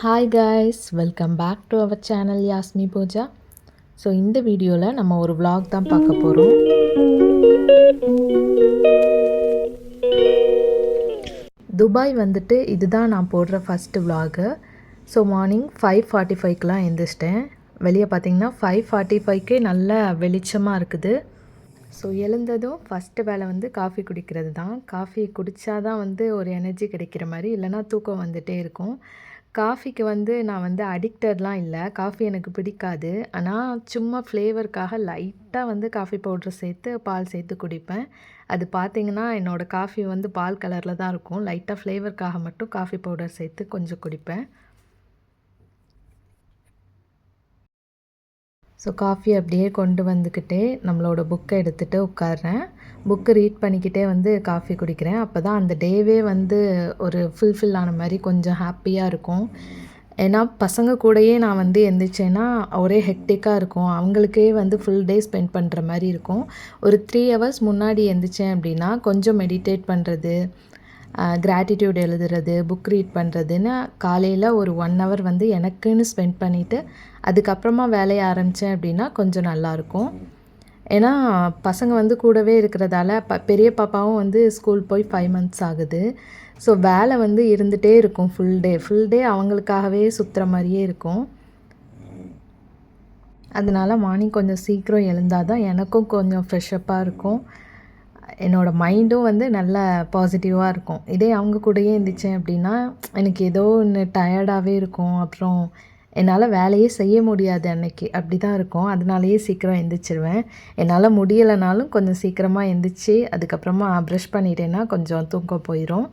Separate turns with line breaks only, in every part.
Hi guys welcome back to our channel Yasmi Pooja so இந்த வீடியோவில் நம்ம ஒரு vlog தான் பார்க்க போகிறோம் துபாய் வந்துட்டு இதுதான் நான் போடுற first vlog. So morning five forty ஃபைவ்க்கெலாம் எழுந்திரிச்சிட்டேன் வெளியே பார்த்தீங்கன்னா ஃபைவ் ஃபார்ட்டி ஃபைவ்க்கே நல்ல வெளிச்சமாக இருக்குது. ஸோ எழுந்ததும் ஃபஸ்ட்டு வேலை வந்து காஃபி குடிக்கிறது தான். காஃபி குடித்தா தான் வந்து ஒரு எனர்ஜி கிடைக்கிற மாதிரி இல்லைன்னா தூக்கம் வந்துகிட்டே இருக்கும். காஃபிக்கு வந்து நான் வந்து அடிக்டட்லாம் இல்லை. காஃபி எனக்கு பிடிக்காது. ஆனால் சும்மா ஃப்ளேவருக்காக லைட்டாக வந்து காஃபி பவுடர் சேர்த்து பால் சேர்த்து குடிப்பேன். அது பார்த்தீங்கன்னா என்னோடய காஃபி வந்து பால் கலரில் தான் இருக்கும். லைட்டாக ஃப்ளேவருக்காக மட்டும் காஃபி பவுடர் சேர்த்து கொஞ்சம் குடிப்பேன். ஸோ காஃபி அப்படியே கொண்டு வந்துக்கிட்டே நம்மளோட புக்கை எடுத்துகிட்டு உட்காடுறேன் புக்கு ரீட் பண்ணிக்கிட்டே வந்து காஃபி குடிக்கிறேன். அப்போ தான் அந்த டேவே வந்து ஒரு ஃபுல்ஃபில் ஆன மாதிரி கொஞ்சம் ஹாப்பியாக இருக்கும். ஏன்னா பசங்க கூடயே நான் வந்து எந்திரிச்சேன்னா ஒரே ஹெக்டிக்காக இருக்கும். அவங்களுக்கே வந்து ஃபுல் டே ஸ்பெண்ட் பண்ணுற மாதிரி இருக்கும். ஒரு த்ரீ ஹவர்ஸ் முன்னாடி எந்திரிச்சேன் அப்படின்னா கொஞ்சம் மெடிடேட் பண்ணுறது கிராட்டிடியூட் எழுதுறது புக் ரீட் பண்ணுறதுன்னு காலையில் ஒரு ஒன் ஹவர் வந்து எனக்குன்னு ஸ்பெண்ட் பண்ணிவிட்டு அதுக்கப்புறமா வேலையை ஆரம்பித்தேன் அப்படின்னா கொஞ்சம் நல்லாயிருக்கும் ஏன்னா பசங்க வந்து கூடவே இருக்கிறதால ப பெரிய பாப்பாவும் வந்து ஸ்கூல் போய் ஃபைவ் மந்த்ஸ் ஆகுது. ஸோ வேலை வந்து இருந்துகிட்டே இருக்கும் ஃபுல் டே ஃபுல் டே அவங்களுக்காகவே சுற்றுற மாதிரியே இருக்கும். அதனால மார்னிங் கொஞ்சம் சீக்கிரம் எழுந்தால் தான் எனக்கும் கொஞ்சம் ஃப்ரெஷ்ஷப்பாக இருக்கும். என்னோடய மைண்டும் வந்து நல்ல பாசிட்டிவாக இருக்கும். இதே அவங்க கூடயே இருந்துச்சேன் அப்படின்னா எனக்கு ஏதோ ஒன்று டயர்டாகவே இருக்கும். அப்புறம் என்னால் வேலையே செய்ய முடியாது அன்னைக்கு. அப்படி தான் இருக்கும். அதனாலேயே சீக்கிரம் எந்திரிச்சிருவேன். என்னால் முடியலைனாலும் கொஞ்சம் சீக்கிரமாக எந்திரிச்சு அதுக்கப்புறமா ப்ரஷ் பண்ணிட்டேன்னா கொஞ்சம் தூக்கம் போயிடும்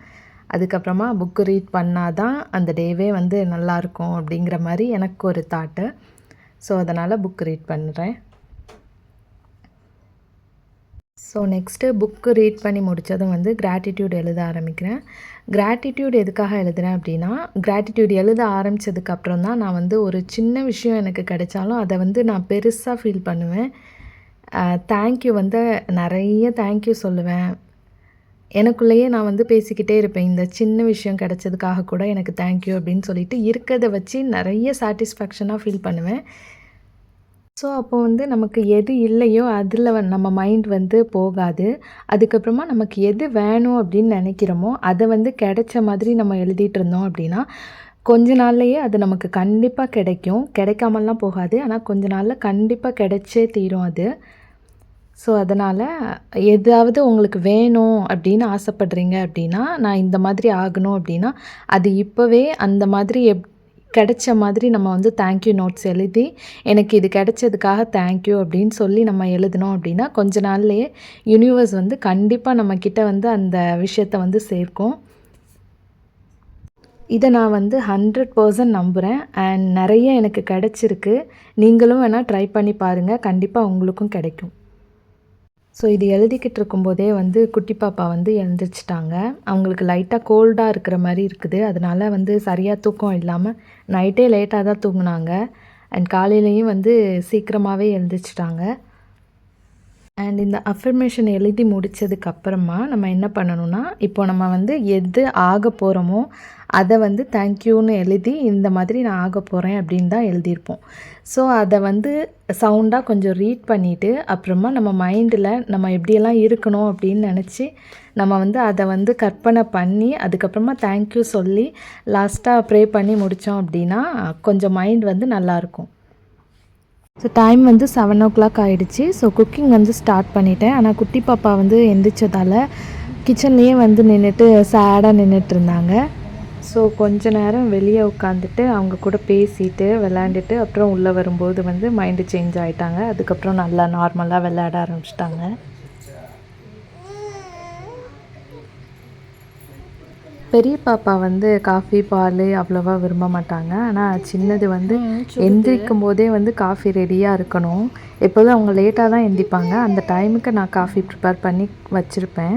அதுக்கப்புறமா புக்கு ரீட் பண்ணால் தான் அந்த டேவே வந்து நல்லாயிருக்கும் அப்படிங்கிற மாதிரி எனக்கு ஒரு தாட்டு ஸோ அதனால் புக் ரீட் பண்ணுறேன் ஸோ நெக்ஸ்ட்டு புக்கு ரீட் பண்ணி முடித்ததும் வந்து கிராட்டிடியூட் எழுத ஆரம்பிக்கிறேன். கிராட்டிடியூட் எதுக்காக எழுதுகிறேன் அப்படின்னா கிராட்டிடியூட் எழுத ஆரம்பித்ததுக்கப்புறம் தான் நான் வந்து ஒரு சின்ன விஷயம் எனக்கு கிடைச்சாலும் அதை வந்து நான் பெருசாக ஃபீல் பண்ணுவேன். தேங்க்யூ வந்து நிறைய தேங்க்யூ சொல்லுவேன். எனக்குள்ளேயே நான் வந்து பேசிக்கிட்டே இருப்பேன் இந்த சின்ன விஷயம் கிடைச்சதுக்காக கூட எனக்கு தேங்க்யூ அப்படின்னு சொல்லிட்டு இருக்கிறத வச்சு நிறைய சாட்டிஸ்ஃபேக்ஷனாக ஃபீல் பண்ணுவேன். ஸோ அப்போ வந்து நமக்கு எது இல்லையோ அதில் வ நம்ம மைண்ட் வந்து போகாது. அதுக்கப்புறமா நமக்கு எது வேணும் அப்படின்னு நினைக்கிறோமோ அதை வந்து கிடைச்ச மாதிரி நம்ம எழுதிட்டு இருந்தோம் அப்படின்னா கொஞ்ச நாள்லையே அது நமக்கு கண்டிப்பாக கிடைக்கும். கிடைக்காமலாம் போகாது. ஆனால் கொஞ்ச நாளில் கண்டிப்பாக கிடைச்சே தீரும் அது. ஸோ அதனால் எதாவது உங்களுக்கு வேணும் அப்படின்னு ஆசைப்படுறீங்க அப்படின்னா நான் இந்த மாதிரி ஆகணும் அப்படின்னா அது இப்போவே அந்த மாதிரி எப் கிடைச்ச மாதிரி நம்ம வந்து தேங்க்யூ நோட்ஸ் எழுதி எனக்கு இது கிடைச்சதுக்காக தேங்க்யூ அப்படின்னு சொல்லி நம்ம எழுதினோம் அப்படின்னா கொஞ்ச நாள்லேயே யூனிவர்ஸ் வந்து கண்டிப்பாக நம்மக்கிட்ட வந்து அந்த விஷயத்தை வந்து சேர்க்கும். இதை நான் வந்து ஹண்ட்ரட் பர்சன்ட் நம்புகிறேன் அண்ட் நிறைய எனக்கு கிடச்சிருக்கு. நீங்களும் வேணால் ட்ரை பண்ணி பாருங்கள் கண்டிப்பாக உங்களுக்கும் கிடைக்கும். ஸோ இது எழுதிக்கிட்டு இருக்கும்போதே வந்து குட்டி பாப்பா வந்து எழுந்திரிச்சிட்டாங்க. அவங்களுக்கு லைட்டாக கோல்டாக இருக்கிற மாதிரி இருக்குது. அதனால் வந்து சரியாக தூக்கம் இல்லாமல் நைட்டே லேட்டாக தான் தூங்கினாங்க. அண்ட் காலையிலையும் வந்து சீக்கிரமாகவே எழுந்திரிச்சிட்டாங்க. அண்ட் இந்த அஃபர்மேஷன் எழுதி முடித்ததுக்கப்புறமா நம்ம என்ன பண்ணணும்னா இப்போ நம்ம வந்து எது ஆக போகிறோமோ அதை வந்து தேங்க்யூன்னு எழுதி இந்த மாதிரி நான் ஆக போகிறேன் அப்படின்னு தான் எழுதியிருப்போம். ஸோ அதை வந்து சவுண்டாக கொஞ்சம் ரீட் பண்ணிவிட்டு அப்புறமா நம்ம மைண்டில் நம்ம எப்படியெல்லாம் இருக்கணும் அப்படின்னு நினச்சி நம்ம வந்து அதை வந்து கற்பனை பண்ணி அதுக்கப்புறமா தேங்க்யூ சொல்லி லாஸ்ட்டாக ப்ரே பண்ணி முடித்தோம் அப்படின்னா கொஞ்சம் மைண்ட் வந்து நல்லாயிருக்கும் ஸோ டைம் வந்து செவன் ஓ கிளாக் ஆகிடுச்சு ஸோ குக்கிங் வந்து ஸ்டார்ட் பண்ணிட்டேன். ஆனால் குட்டி பாப்பா வந்து எந்திரிச்சதால் கிச்சன்லேயே வந்து நின்றுட்டு சேடாக நின்றுட்டு இருந்தாங்க. ஸோ கொஞ்ச நேரம் வெளியே உட்காந்துட்டு அவங்க கூட பேசிட்டு விளையாண்டுட்டு அப்புறம் உள்ளே வரும்போது வந்து மைண்டு சேஞ்ச் ஆகிட்டாங்க அதுக்கப்புறம் நல்லா நார்மலாக விளையாட ஆரம்பிச்சிட்டாங்க. பெரிய பாப்பா வந்து காஃபி பால் அவ்வளோவா விரும்ப மாட்டாங்க. ஆனால் சின்னது வந்து எந்திரிக்கும் போதே வந்து காஃபி ரெடியாக இருக்கணும். எப்போதும் அவங்க லேட்டாக தான் எந்திப்பாங்க அந்த டைமுக்கு நான் காஃபி ப்ரிப்பேர் பண்ணி வச்சுருப்பேன்.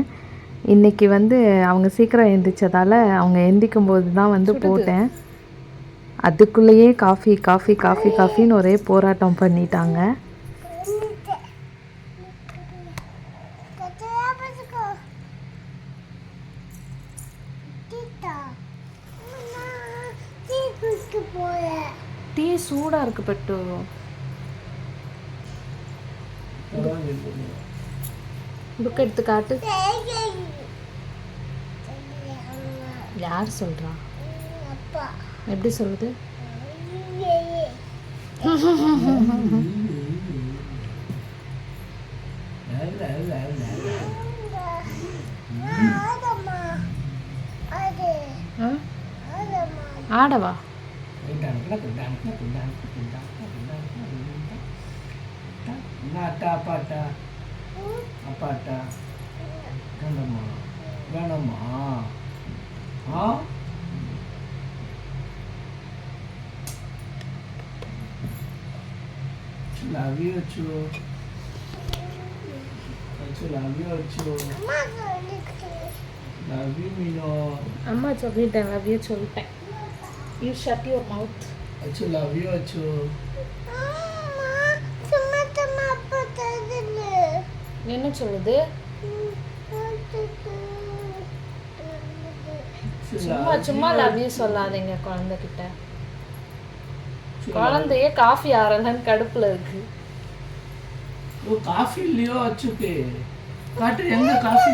இன்றைக்கி வந்து அவங்க சீக்கிரம் எந்திரிச்சதால் அவங்க எந்திக்கும் போது தான் வந்து போட்டேன். அதுக்குள்ளேயே காஃபி காஃபி காஃபி காஃபின்னு ஒரே போராட்டம் பண்ணிட்டாங்க
டீ சூடாக இருக்கு பட்டு. புக் எடுத்து காட்டு. யார் சொல்கிறா எப்படி சொல்லுது ஆ? ஆடவா
அப்பாட்டா அப்பாட்டா வேணாமா வேணாமா ஆ Love you too. Achu love you too. Love you Mino.
அம்மா சொல்லிட்டேன் லவ் யூ சொல்லிட்டேன் you shut your mouth
Achu love you Achu.
என்ன சொல்லுது? சும்மா சும்மா. லவ் யூ சொல்லாதீங்க குழந்தைகிட்ட. குழந்தையே காஃபி ஆறலன்னு கடுப்புல இருக்கு.
ஓ காஃபி இல்லையோ? அச்சுக்கு. காட்டு எங்க காஃபி?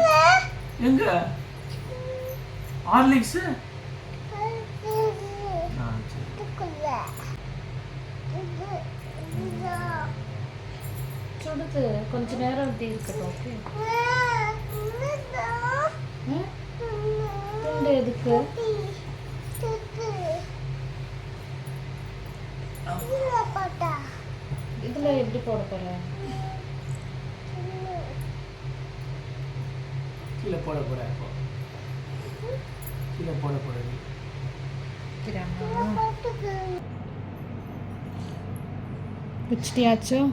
எங்க? ஹார்லிக்ஸ்?
சுடுது கொஞ்ச நேரம் டீ இருக்கட்டும் ஓகே துண்டு எதுக்கு? இதுல எப்படி போட போற?
கீழே போட போற இப்போ. கீழே போட போற நீ.
வச்சிட்டியாச்சும்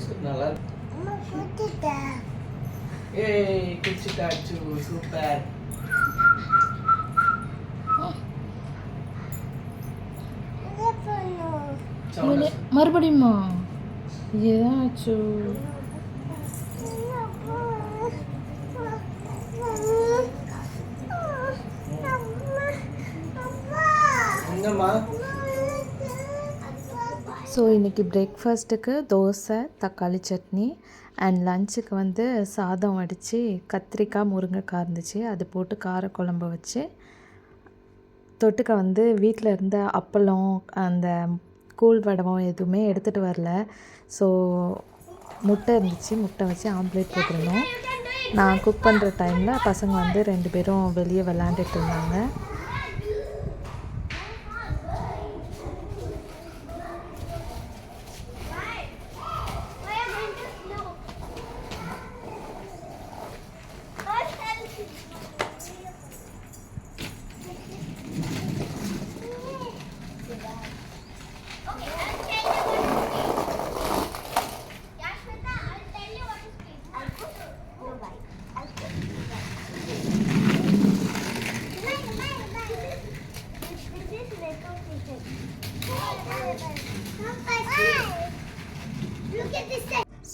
ட்ரவுசர் நல்லா ஏய் குச்சிட்டா அச்சு சூப்பர்
மறு- மறுபடியுமா? ஏதாச்சு
எங்கம்மா?
ஸோ இன்றைக்கி பிரேக்ஃபாஸ்ட்டுக்கு தோசை தக்காளி சட்னி அண்ட் லஞ்சுக்கு வந்து சாதம் வடித்து கத்திரிக்காய் முருங்கைக்காய் இருந்துச்சு. அது போட்டு காரக்குழம்பு வச்சு தொட்டுக்க வந்து வீட்டில் இருந்த அப்பளம் அந்த கூழ் வடவம் எதுவுமே எடுத்துகிட்டு வரல. ஸோ முட்டை இருந்துச்சு. முட்டை வச்சு ஆம்லேட் போட்டிருந்தோம். நான் குக் பண்ணுற டைமில் பசங்க வந்து ரெண்டு பேரும் வெளியே விளாண்டுட்டு இருந்தாங்க.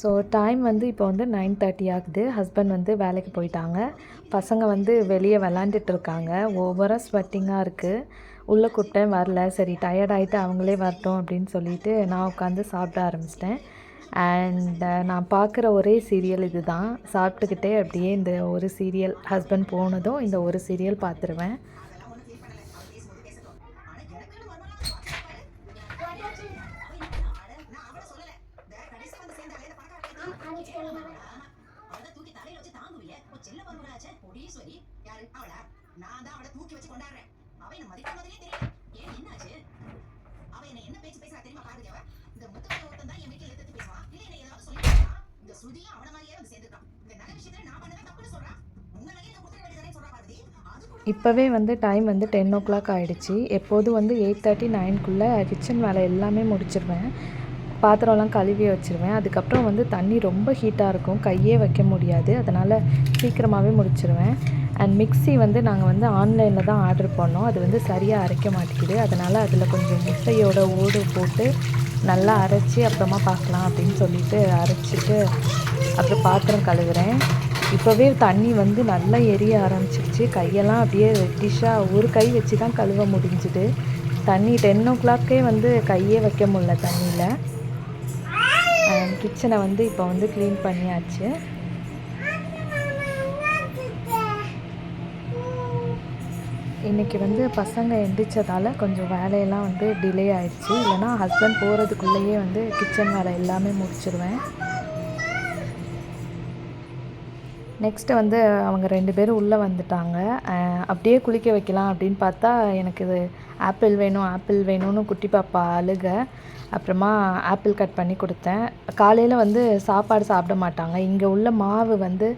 ஸோ டைம் வந்து இப்போ வந்து நைன் தேர்ட்டி ஆகுது. ஹஸ்பண்ட் வந்து வேலைக்கு போயிட்டாங்க. பசங்க வந்து வெளியே விளாண்டுட்டு இருக்காங்க. ஓவராக ஸ்வெட்டிங்காக இருக்குது உள்ளே கூப்பிட்டேன் வரல. சரி டயர்ட் ஆகிட்டு அவங்களே வரட்டும் அப்படின்னு சொல்லிட்டு நான் உட்காந்து சாப்பிட ஆரம்பிச்சிட்டேன். அண்ட் நான் பார்க்குற ஒரே சீரியல் இது தான் சாப்பிட்டுக்கிட்டே அப்படியே இந்த ஒரு சீரியல் ஹஸ்பண்ட் போனதும் இந்த ஒரு சீரியல் பார்த்துருவேன்
அவளை தூக்கி தலையில வச்சு தாங்குவிய உன் செல்ல பருவராச்ச பொடீஸ்வரி யாரு அவளா நான் தான் அவளை தூக்கி வச்சு கொண்டாடுறேன். அவ என்ன மதிக்க மாதிரியே தெரியல. ஏன் என்னாச்சு அவ என்ன என்ன பேச்சு பேசுறா தெரியுமா பாருங்க அவ? இந்த முத்தமிழ் ஒருத்தன் தான் என் வீட்டில் எடுத்து பேசுவான். இல்ல என்ன ஏதாவது சொல்லி இந்த சுதியும் அவன மாதிரியே வந்து சேர்ந்துட்டான் இந்த நல்ல விஷயத்துல நான் பண்ணவே தப்புன்னு சொல்றான்.
இப்போவே வந்து டைம் வந்து டென் ஓ கிளாக் ஆகிடுச்சு எப்போதும் வந்து எயிட் தேர்ட்டி நைன்குள்ளே கிச்சன் வேலை எல்லாமே முடிச்சிருவேன். பாத்திரம்லாம் கழுவி வச்சுருவேன். அதுக்கப்புறம் வந்து தண்ணி ரொம்ப ஹீட்டாக இருக்கும். கையே வைக்க முடியாது. அதனால் சீக்கிரமாகவே முடிச்சிருவேன்.
அண்ட் மிக்ஸி வந்து நாங்கள் வந்து ஆன்லைனில் தான் ஆர்டர் பண்ணோம். அது வந்து சரியாக அரைக்க மாட்டேங்குது. அதனால் அதில் கொஞ்சம் முட்டையோட ஓடு போட்டு நல்லா அரைச்சி அப்புறமா பார்க்கலாம் அப்படின்னு சொல்லிட்டு அரைச்சிட்டு அப்புறம் பாத்திரம் கழுவுறேன். இப்போவே தண்ணி வந்து நல்லா எரிய ஆரம்பிச்சிருச்சு. கையெல்லாம் அப்படியே ரெட்டிஷாக ஒரு கை வச்சு தான் கழுவ முடிஞ்சுது. தண்ணி டென் ஓ கிளாக்கே வந்து கையே வைக்க முடில தண்ணியில். கிச்சனை வந்து இப்போ வந்து க்ளீன் பண்ணியாச்சு. இன்றைக்கி வந்து பசங்க எந்திரிச்சதால் கொஞ்சம் வேலையெல்லாம் வந்து டிலே ஆயிடுச்சு. இல்லைனா ஹஸ்பண்ட் போகிறதுக்குள்ளேயே வந்து கிச்சன் வேலை எல்லாமே முடிச்சிருவேன். நெக்ஸ்ட்டு வந்து அவங்க ரெண்டு பேரும் உள்ளே வந்துட்டாங்க. அப்படியே குளிக்க வைக்கலாம் அப்படின்னு பார்த்தா எனக்கு இது ஆப்பிள் வேணும் ஆப்பிள் வேணும்னு குட்டி பாப்பா அழுக. அப்புறமா ஆப்பிள் கட் பண்ணி கொடுத்தேன். காலையில் வந்து சாப்பாடு சாப்பிட மாட்டாங்க. இங்கே உள்ள மாவு வந்து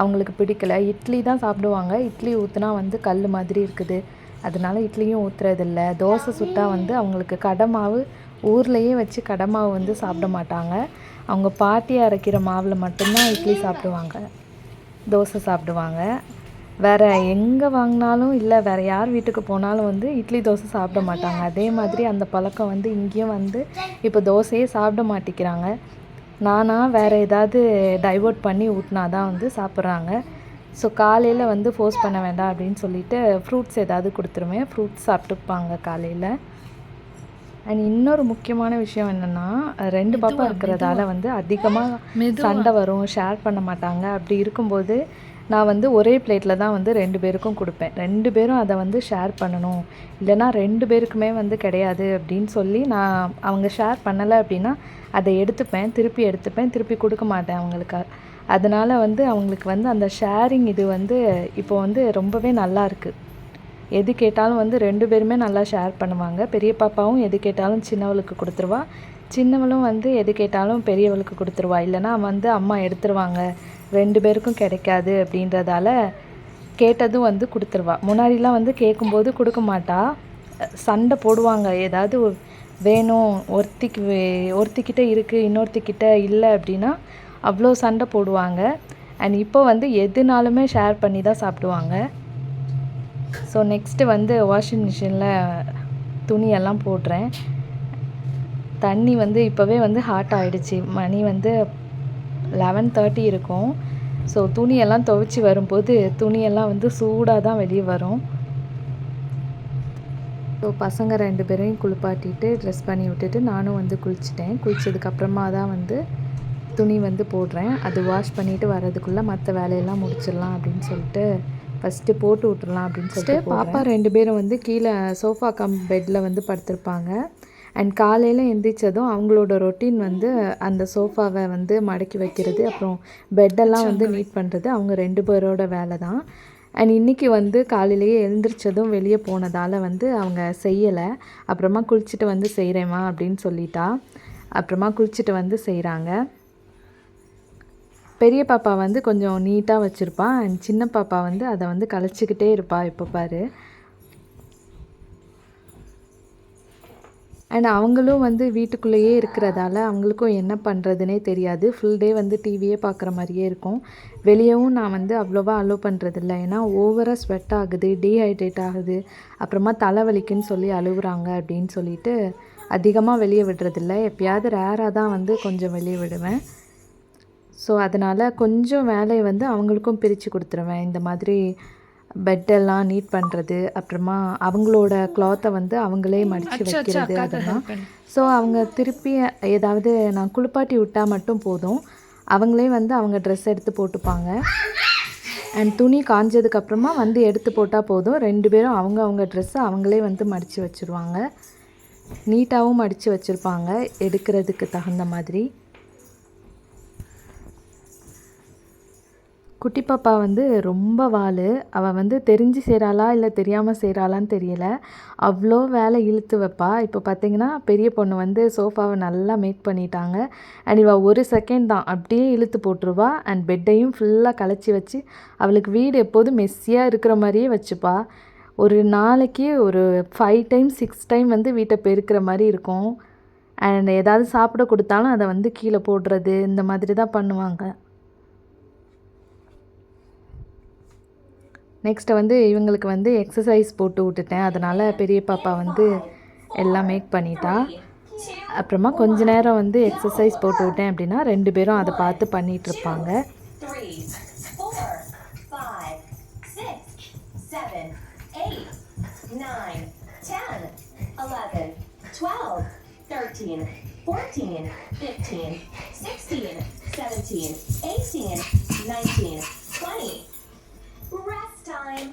அவங்களுக்கு பிடிக்கல. இட்லி தான் சாப்பிடுவாங்க. இட்லி ஊற்றுனா வந்து கல் மாதிரி இருக்குது. அதனால இட்லியும் ஊற்றுறதில்ல தோசை சுட்டா வந்து அவங்களுக்கு கடை மாவு ஊர்லேயே வச்சு கடை மாவு வந்து சாப்பிட மாட்டாங்க. அவங்க பாட்டி அரைக்கிற மாவில் மட்டும்தான் இட்லி சாப்பிடுவாங்க. தோசை சாப்பிடுவாங்க. வேறு எங்கே வாங்கினாலும் இல்லை வேறு யார் வீட்டுக்கு போனாலும் வந்து இட்லி தோசை சாப்பிட மாட்டாங்க. அதே மாதிரி அந்த பழக்கம் வந்து இங்கேயும் வந்து இப்போ தோசையே சாப்பிட மாட்டேங்கிறாங்க நானா வேறு ஏதாவது டைவர்ட் பண்ணி ஊட்டினா தான் வந்து சாப்பிட்றாங்க. ஸோ காலையில் வந்து ஃபோர்ஸ் பண்ண வேண்டாம் அப்படின்னு சொல்லிட்டு ஃப்ரூட்ஸ் ஏதாவது கொடுத்துருவேன். ஃப்ரூட்ஸ் சாப்பிட்டுப்பாங்க காலையில். அண்ட் இன்னொரு முக்கியமான விஷயம் என்னென்னா ரெண்டு பாப்பா இருக்கிறதால வந்து அதிகமாக சண்டை வரும் ஷேர் பண்ண மாட்டாங்க. அப்படி இருக்கும்போது நான் வந்து ஒரே பிளேட்டில் தான் வந்து ரெண்டு பேருக்கும் கொடுப்பேன். ரெண்டு பேரும் அதை வந்து ஷேர் பண்ணணும். இல்லைன்னா ரெண்டு பேருக்குமே வந்து கிடையாது அப்படின்னு சொல்லி நான் அவங்க ஷேர் பண்ணலை அப்படின்னா அதை எடுத்துப்பேன் திருப்பி எடுத்துப்பேன் திருப்பி கொடுக்க மாட்டேன் அவங்களுக்கு. அதனால் வந்து அவங்களுக்கு வந்து அந்த ஷேரிங் இது வந்து இப்போ வந்து ரொம்பவே நல்லா இருக்குது எது கேட்டாலும் வந்து ரெண்டு பேருமே நல்லா ஷேர் பண்ணுவாங்க. பெரிய பாப்பாவும் எது கேட்டாலும் சின்னவளுக்கு கொடுத்துருவா. சின்னவளும் வந்து எது கேட்டாலும் பெரியவளுக்கு கொடுத்துருவா. இல்லைன்னா வந்து அம்மா எடுத்துருவாங்க. ரெண்டு பேருக்கும் கிடைக்காது அப்படின்றதால கேட்டதும் வந்து கொடுத்துருவா. முன்னாடிலாம் வந்து கேட்கும்போது கொடுக்க மாட்டா. சண்டை போடுவாங்க. ஏதாவது வேணும் ஒருத்திக்கு வே- ஒருத்திக்கிட்ட இருக்குது இன்னொருத்திக்கிட்ட இல்லை அப்படின்னா அவ்வளோ சண்டை போடுவாங்க. அண்ட் இப்போ வந்து எதுனாலுமே ஷேர் பண்ணி தான் சாப்பிடுவாங்க. ஸோ நெக்ஸ்ட்டு வந்து வாஷிங் மிஷினில் துணியெல்லாம் போடுறேன். தண்ணி வந்து இப்போவே வந்து ஹாட் ஆகிடுச்சு மணி வந்து லெவன் தேர்ட்டி இருக்கும். ஸோ துணியெல்லாம் துவைச்சி வரும்போது துணியெல்லாம் வந்து சூடாக தான் வெளியே வரும். ஸோ பசங்க ரெண்டு பேரையும் குளிப்பாட்டிட்டு ட்ரெஸ் பண்ணி விட்டுட்டு நானும் வந்து குளிச்சிட்டேன். குளிச்சதுக்கப்புறமா தான் வந்து துணி வந்து போடுறேன். அது வாஷ் பண்ணிவிட்டு வர்றதுக்குள்ளே மற்ற வேலையெல்லாம் முடிச்சிடலாம் அப்படின்னு சொல்லிட்டு ஃபஸ்ட்டு போட்டு விட்டுறலாம் அப்படின்னு சொல்லிட்டு பாப்பா ரெண்டு பேரும் வந்து கீழே சோஃபா கம் பெட்டில் வந்து படுத்திருப்பாங்க. அண்ட் காலையில் எந்திரிச்சதும் அவங்களோட ரொட்டீன் வந்து அந்த சோஃபாவை வந்து மடக்கி வைக்கிறது அப்புறம் பெட்டெல்லாம் வந்து நீட் பண்ணுறது அவங்க ரெண்டு பேரோட வேலை தான். அண்ட் இன்றைக்கி வந்து காலையிலேயே எழுந்திரிச்சதும் வெளியே போனதால் வந்து அவங்க செய்யலை. அப்புறமா குளிச்சுட்டு வந்து செய்கிறேம்மா அப்படின்னு சொல்லிட்டா. அப்புறமா குளிச்சுட்டு வந்து செய்கிறாங்க பெரிய பாப்பா வந்து கொஞ்சம் நீட்டாக வச்சுருப்பா. அண்ட் சின்ன பாப்பா வந்து அதை வந்து கலைச்சிக்கிட்டே இருப்பா இப்போ பாரு. அண்ட் அவங்களும் வந்து வீட்டுக்குள்ளேயே இருக்கிறதால அவங்களுக்கும் என்ன பண்ணுறதுனே தெரியாது. ஃபுல் டே வந்து டிவியே பார்க்குற மாதிரியே இருக்கும். வெளியவும் நான் வந்து அவ்வளோவா அலோவ் பண்ணுறதில்ல ஏன்னா ஓவராக ஸ்வெட் ஆகுது டீஹைட்ரேட் ஆகுது. அப்புறமா தலைவலிக்குன்னு சொல்லி அழுகுறாங்க அப்படின்னு சொல்லிட்டு அதிகமாக வெளியே விடுறதில்ல. எப்பயாவது ரேராக தான் வந்து கொஞ்சம் வெளியே விடுவேன். ஸோ அதனால் கொஞ்சம் வேலையை வந்து அவங்களுக்கும் பிரித்து கொடுத்துருவேன். இந்த மாதிரி பெட்டெல்லாம் நீட் பண்ணுறது அப்புறமா அவங்களோட கிளாத்தை வந்து அவங்களே மடித்து வைக்கிறது அதெல்லாம். ஸோ அவங்க திருப்பி ஏதாவது நான் குளிப்பாட்டி விட்டால் மட்டும் போதும். அவங்களே வந்து அவங்க ட்ரெஸ் எடுத்து போட்டுப்பாங்க. அண்ட் துணி காஞ்சதுக்கப்புறமா வந்து எடுத்து போட்டால் போதும். ரெண்டு பேரும் அவங்க அவங்க ட்ரெஸ்ஸை அவங்களே வந்து மடித்து வச்சுருவாங்க. நீட்டாகவும் மடித்து வச்சுருப்பாங்க எடுக்கிறதுக்கு தகுந்த மாதிரி. குட்டி பாப்பா வந்து ரொம்ப வாள் அவள் வந்து தெரிஞ்சு செய்கிறாளா இல்லை தெரியாமல் செய்கிறாளான்னு தெரியல. அவ்வளோ வேலை இழுத்து வைப்பா. இப்போ பார்த்தீங்கன்னா பெரிய பொண்ணு வந்து சோஃபாவை நல்லா மேக் பண்ணிட்டாங்க. அண்ட் இவள் ஒரு செகண்ட் தான் அப்படியே இழுத்து போட்டுருவா. அண்ட் பெட்டையும் ஃபுல்லாக கலைச்சி வச்சு அவளுக்கு வீடு எப்போதும் மெஸ்ஸியாக இருக்கிற மாதிரியே வச்சுப்பா. ஒரு நாளைக்கு ஒரு ஃபைவ் டைம் சிக்ஸ் டைம் வந்து வீட்டை பெருக்கிற மாதிரி இருக்கும். அண்ட் ஏதாவது சாப்பிட கொடுத்தாலும் அதை வந்து கீழே போடுறது இந்த மாதிரி தான் பண்ணுவாங்க. நெக்ஸ்ட்டு வந்து இவங்களுக்கு வந்து எக்ஸசைஸ் போட்டு விட்டுட்டேன். அதனால் பெரிய பாப்பா வந்து எல்லாம் மேக் பண்ணிட்டா. அப்புறமா கொஞ்ச நேரம் வந்து எக்ஸசைஸ் போட்டு விட்டேன் அப்படின்னா ரெண்டு பேரும் அதை பார்த்து பண்ணிட்டு இருப்பாங்க.
time.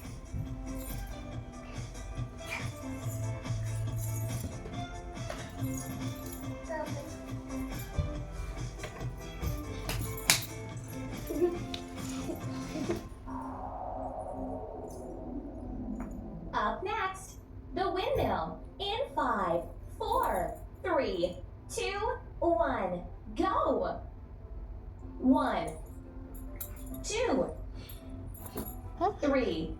Up next, the windmill in five, four, three, two, one. Go. One, two, three,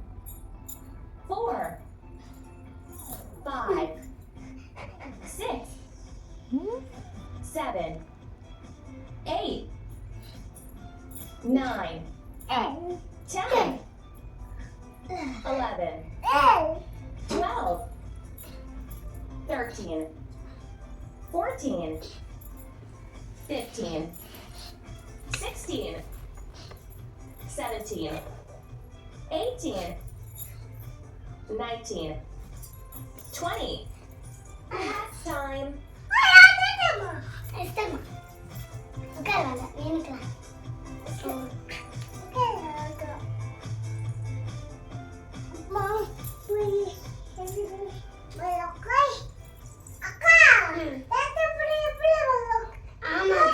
four, five, six, seven, eight, nine, ten, 11, 12, 13, 14, 15, 16, 17, 18, 19, 20. Half time. Estamos.
Estamos.
Cállala, bien claro.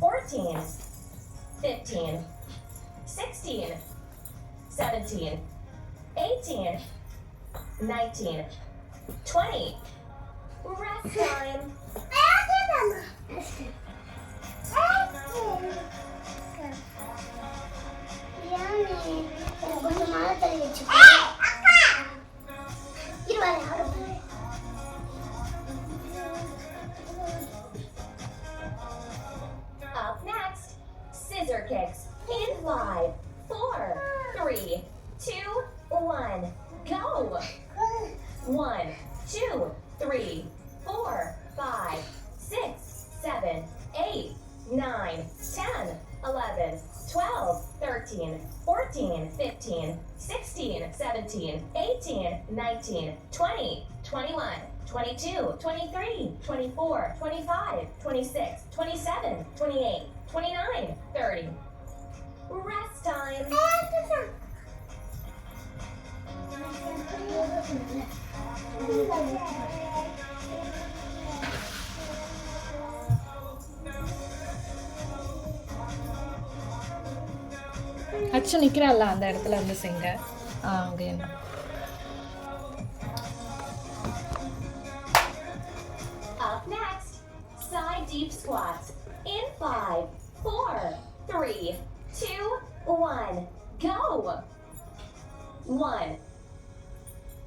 14, 15, 16, 17, 18, 19, 20. Rest time. Yummy. Hey, Akka. You know how to two, one. Go. One, two, three, four, five, six, seven, eight, nine, ten, eleven, twelve, thirteen, fourteen, fifteen, sixteen, seventeen, eighteen, nineteen, twenty, twenty-one, twenty-two, twenty-three, twenty-four, twenty-five, twenty-six, twenty-seven, twenty-eight, twenty-nine, thirty. Rest time.
அச்சு நிற்கிறாள்ல அந்த இடத்துல இருந்து செய்ங்க ஆ அங்கே என்ன
Up next, side deep squats. In five, four, three, two, one. Go! One,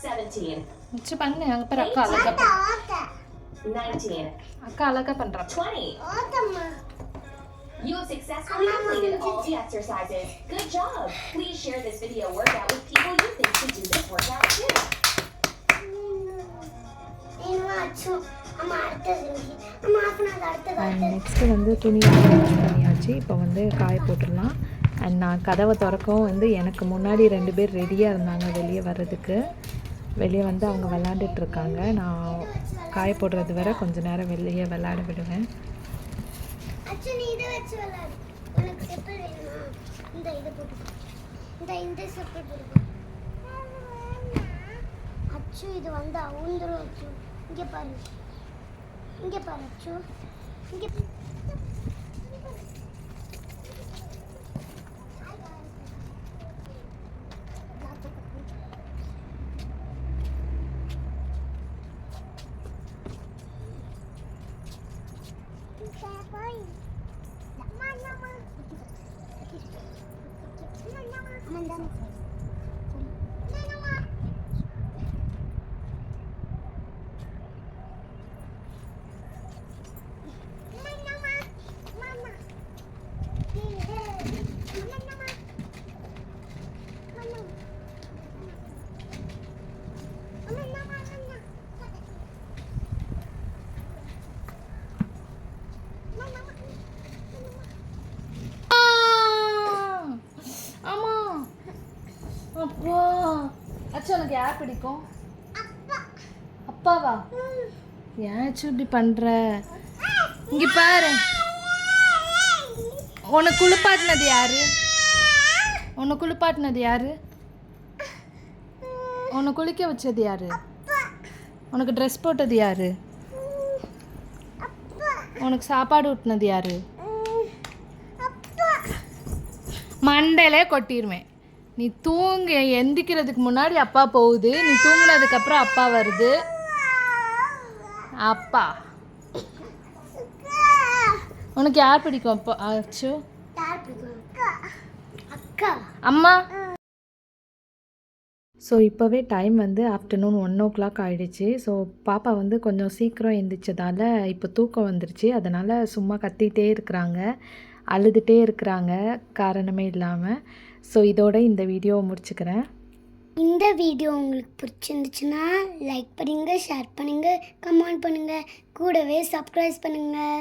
17
மிச்ச பண்ணு அங்க பாரு அக்கா அழகா
19
அக்கா அழகா பண்றா
20
ஓட்டம்மா
You have successfully completed all the exercises. Good job. Please share this video workout with people you think should do this workout too.
Next வந்து துணி அரேஞ்ச் பண்ணியாச்சு இப்போ வந்து காய போட்டுடலாம் அண்ட் நான் கதவை திறக்கவும் வந்து எனக்கு முன்னாடி ரெண்டு பேர் ரெடியாக இருந்தாங்க வெளியே வர்றதுக்கு வெளியே வந்து அவங்க விளாண்டுட்ருக்காங்க. நான் காய போடுறது வரை கொஞ்ச நேரம் வெளியே விளாட விடுவேன்.
இந்த இந்த இந்த அச்சு இது வந்து அவுந்துரும் அச்சு. இங்கே பாரு. இங்கே பாரு அச்சு. இங்கே
ஆமாம் அப்பா அச்சு உனக்கு யார் பிடிக்கும்? அப்பாவா? ஏன் இப்படி பண்ணுற இங்கே பாரு. உன்னை குளிப்பாட்டினது யாரு? உன்னை குளிப்பாட்டினது யாரு? உன்னை குளிக்க வச்சது யாரு? உனக்கு ட்ரெஸ் போட்டது யாரு? உனக்கு சாப்பாடு ஊட்டினது யாரு? மண்டையிலே கொட்டிருவேன். நீ தூங்க எந்திக்கிறதுக்கு முன்னாடி அப்பா போகுது. நீ தூங்கினதுக்கப்புறம் அப்பா வருது. அப்பா. உனக்கு யார் பிடிக்கும் அப்பா? அச்சோ. அம்மா. ஸோ இப்போவே டைம் வந்து ஆஃப்டர்நூன் ஒன் ஓ கிளாக் ஆகிடுச்சு ஸோ பாப்பா வந்து கொஞ்சம் சீக்கிரம் எந்திரிச்சதால் இப்போ தூக்கம் வந்துருச்சு. அதனால் சும்மா கத்திகிட்டே இருக்கிறாங்க. அழுதுகிட்டே இருக்கிறாங்க. காரணமே இல்லாமல் ஸோ இதோட இந்த வீடியோவை முடிச்சுக்கிறேன்.
இந்த வீடியோ உங்களுக்கு பிடிச்சிருந்துச்சுன்னா லைக் பண்ணுங்கள் ஷேர் பண்ணுங்கள் கமெண்ட் பண்ணுங்கள் கூடவே சப்ஸ்கிரைப் பண்ணுங்கள்